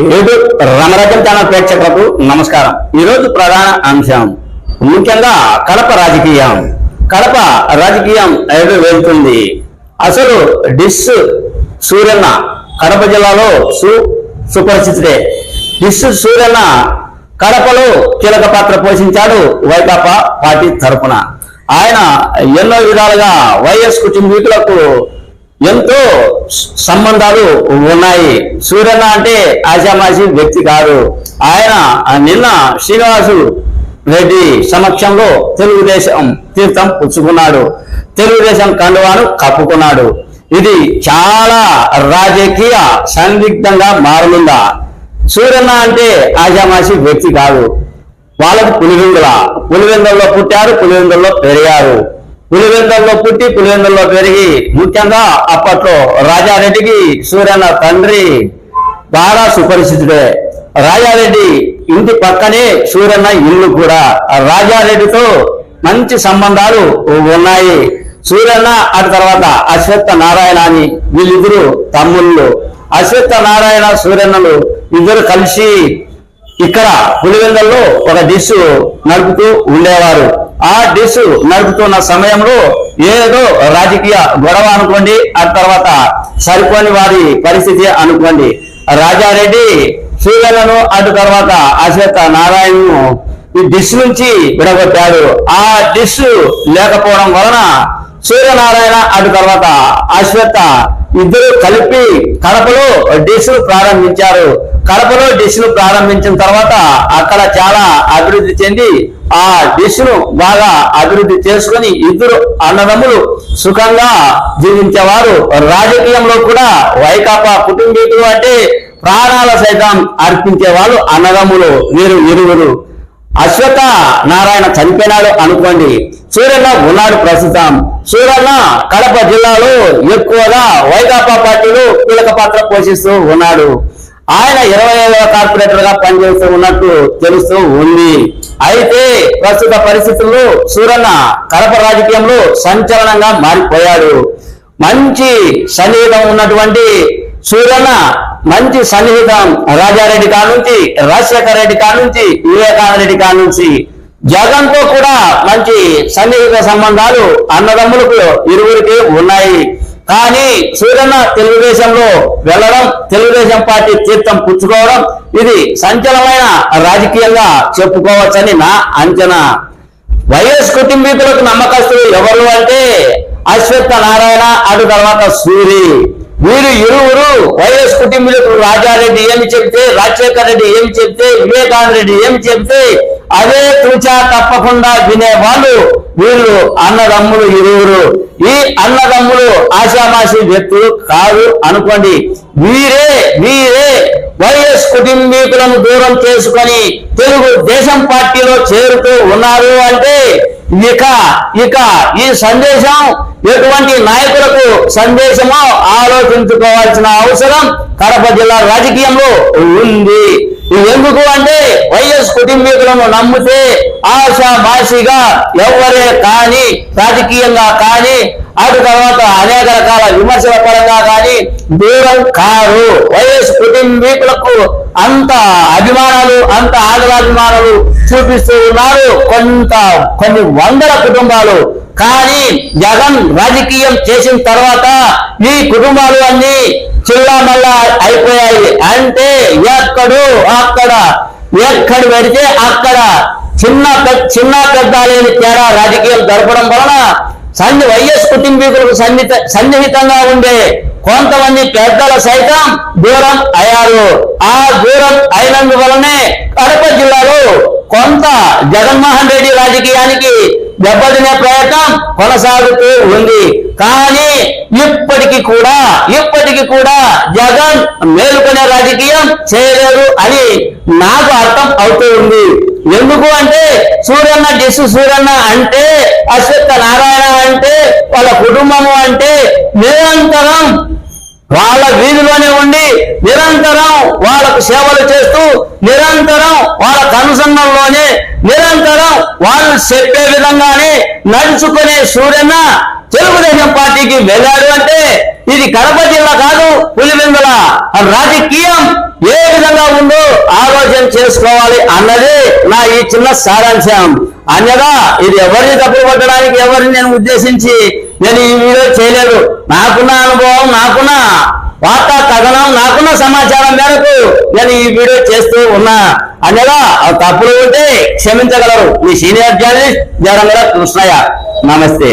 ఏడు రమరకం ఛానల్ ప్రేక్షకులకు నమస్కారం. ఈరోజు ప్రధాన అంశం ముఖ్యంగా కడప రాజకీయం. కడప రాజకీయం ఏడు వెళ్తుంది. అసలు డిస్ సూర్యన్న కడప జిల్లాలో సు సుపరిచితుడే. డిస్ సూర్యన్న కడపలో కీలక పాత్ర పోషించాడు వైకాపా పార్టీ తరపున. ఆయన ఎన్నో విధాలుగా వైఎస్ కుటుంబీకులకు ఎంతో సంబంధాలు ఉన్నాయి. సూర్యన్న అంటే ఆశామాషి వ్యక్తి కాదు. ఆయన నిన్న శ్రీనివాసు రెడ్డి సమక్షంలో తెలుగుదేశం తీర్థం పుచ్చుకున్నాడు. తెలుగుదేశం కండువాను కప్పుకున్నాడు. ఇది చాలా రాజకీయ సందిగ్ధంగా మారుతుందా సూర్యన్న అంటే ఆశామాషి వ్యక్తి కాదు. వాళ్ళకు పులివెందుల పులివెందుల్లో పుట్టారు పులివెందుల్లో పెరిగారు. పులివెందుల్లో పుట్టి పులివెందుల్లో పెరిగి ముఖ్యంగా అప్పట్లో రాజారెడ్డికి సూర్యన్న తండ్రి బాగా సుపరిచితుడే. రాజారెడ్డి ఇంటి పక్కనే సూర్యన్న ఇల్లు కూడా. రాజారెడ్డితో మంచి సంబంధాలు ఉన్నాయి. సూర్యన్న అటు తర్వాత అశ్వత్థ నారాయణ అని వీళ్ళిద్దరు తమ్ముళ్ళు. అశ్వత్థ నారాయణ సూర్యన్నలు ఇద్దరు కలిసి ఇక్కడ పులివెందల్లో ఒక డిష్ నడుపుతూ ఉండేవారు. ఆ డిష్ నడుపుతున్న సమయంలో ఏదో రాజకీయ గొడవ అనుకోండి ఆ తర్వాత సరిపోని వారి పరిస్థితి అనుకోండి. రాజారెడ్డి సూర్యలను అటు తర్వాత అశ్వత నారాయణను ఈ డిష్ నుంచి విడగొట్టాడు. ఆ డిష్ లేకపోవడం వలన సూర్యనారాయణ అటు తర్వాత అశ్వత్థ ఇద్దరు కలిపి కడపలో డిష్ ప్రారంభించారు. కడపలో డిష్లు ప్రారంభించిన తర్వాత అక్కడ చాలా అభివృద్ధి చెంది ఆ డిష్ను బాగా అభివృద్ధి చేసుకుని ఇద్దరు అన్నదమ్ములు సుఖంగా జీవించేవారు. రాజకీయంలో కూడా వైకాపా కుటుంబీకులు అంటే ప్రాణాల సైతం అర్పించే వాళ్ళు అన్నదమ్ములు. వీరు ఇరువురు. అశ్వత నారాయణ చనిపోయినాడు అనుకోండి. సూర్యన్న ఉన్నాడు ప్రస్తుతం. సూర్యన్న కడప జిల్లాలో ఎక్కువగా వైకాపా పార్టీలు కీలక పాత్ర పోషిస్తూ ఉన్నాడు. ఆయన ఇరవై ఐదవ కార్పొరేటర్గా పనిచేస్తూ ఉన్నట్టు తెలుస్తూ ఉంది. అయితే ప్రస్తుత పరిస్థితుల్లో సూరన్న కడప రాజకీయంలో సంచలనంగా మారిపోయాడు. మంచి సన్నిహితం ఉన్నటువంటి సూర్యన్న మంచి సన్నిహితం రాజారెడ్డి కానుంచి రాజశేఖర రెడ్డి కానుంచి వివేకానంద రెడ్డి కానుంచి జగన్తో కూడా మంచి సన్నిహిత సంబంధాలు అన్నదమ్ములకు ఇరువురికి ఉన్నాయి. కానీ సూర్యన్న తెలుగుదేశంలో వెళ్ళడం తెలుగుదేశం పార్టీ తీర్థం పుచ్చుకోవడం ఇది సంచలమైన రాజకీయంగా చెప్పుకోవచ్చని నా అంచనా. వైఎస్ కుటుంబీకులకు నమ్మకస్తులు ఎవరు అంటే అశ్వత్థ నారాయణ అటు తర్వాత సూరి. వీరు ఇరువురు వైఎస్ కుటుంబీకులకు రాజారెడ్డి ఏమి చెప్తే రాజశేఖర రెడ్డి ఏమి చెప్తే వివేకానంద రెడ్డి ఏమి చెప్తే అదే తూచా తప్పకుండా వినేవాళ్ళు వీళ్ళు అన్నదమ్ములు ఇరువురు. ఈ అన్నదమ్ములు ఆశామాసి వ్యక్తులు కాదు అనుకోండి. వీరే వీరే వైఎస్ కుటుంబీకులను దూరం చేసుకొని తెలుగు దేశం పార్టీలో చేరుతూ ఉన్నారు అంటే ఇక ఇక ఈ సందేశం ఎటువంటి నాయకులకు సందేశమో ఆలోచించుకోవాల్సిన అవసరం కడప జిల్లా రాజకీయంలో ఉంది. ఎందుకు అంటే వైఎస్ కుటుంబీకులను నమ్మితే ఆశాభాషిగా ఎవరే కానీ రాజకీయంగా కానీ అటు తర్వాత అనేక రకాల విమర్శల పరంగా కానీ దూరం కారు. వైఎస్ కుటుంబీకులకు అంత అభిమానాలు అంత ఆదరాభిమానాలు చూపిస్తూ ఉన్నారు కొంత కొన్ని వందల కుటుంబాలు. కానీ జగన్ రాజకీయం చేసిన తర్వాత ఈ కుటుంబాలు అన్ని చిల్లా మళ్ళా అయిపోయాయి. అంటే ఎక్కడు అక్కడ ఎక్కడ పెడితే అక్కడ చిన్న చిన్న పెద్ద లేని తేడా రాజకీయాలు జరపడం వలన సన్ని వైఎస్ కుటుంబీకులకు సన్నిహిత సన్నిహితంగా ఉండే కొంతమంది పెద్దల సైతం దూరం అయ్యారు. ఆ దూరం అయినందువలనే కడప జిల్లాలో కొంత జగన్మోహన్ రెడ్డి రాజకీయానికి దెబ్బతినే ప్రయత్నం కొనసాగుతూ ఉంది. కానీ ఇప్పటికీ కూడా ఇప్పటికీ కూడా జగన్ మేలుకొనే రాజకీయం చేయలేరు అని నాకు అర్థం అవుతూ ఉంది. ఎందుకు అంటే సూర్యన్న డిసు సూర్యన్న అంటే అశ్వత్థ నారాయణ అంటే వాళ్ళ కుటుంబము అంటే నిరంతరం వాళ్ళ వీధిలోనే ఉండి నిరంతరం వాళ్ళకు సేవలు చేస్తూ నిరంతరం వాళ్ళ కనుసంగంలోనే నిరంతరం వాళ్ళు చెప్పే విధంగానే నడుచుకునే సూర్యన్న తెలుగుదేశం పార్టీకి వెళ్ళాడు అంటే ఇది కడప జిల్లా కాదు పులివెందుల రాజకీయం ఏ విధంగా చేసుకోవాలి అన్నది నా ఈ చిన్న సారాంశం. అన్నదా ఇది ఎవరిని తప్పు పట్టడానికి ఎవరిని నేను ఉద్దేశించి నేను ఈ వీడియో చేయలేదు. నాకున్న అనుభవం నాకున్న వార్తా కథనం నాకున్న సమాచారం మేరకు నేను ఈ వీడియో చేస్తూ ఉన్నా. అందులో తప్పులు ఉంటే క్షమించగలరు. మీ సీనియర్ జర్నలిస్ట్ జరంగల కృష్ణయ్య. నమస్తే.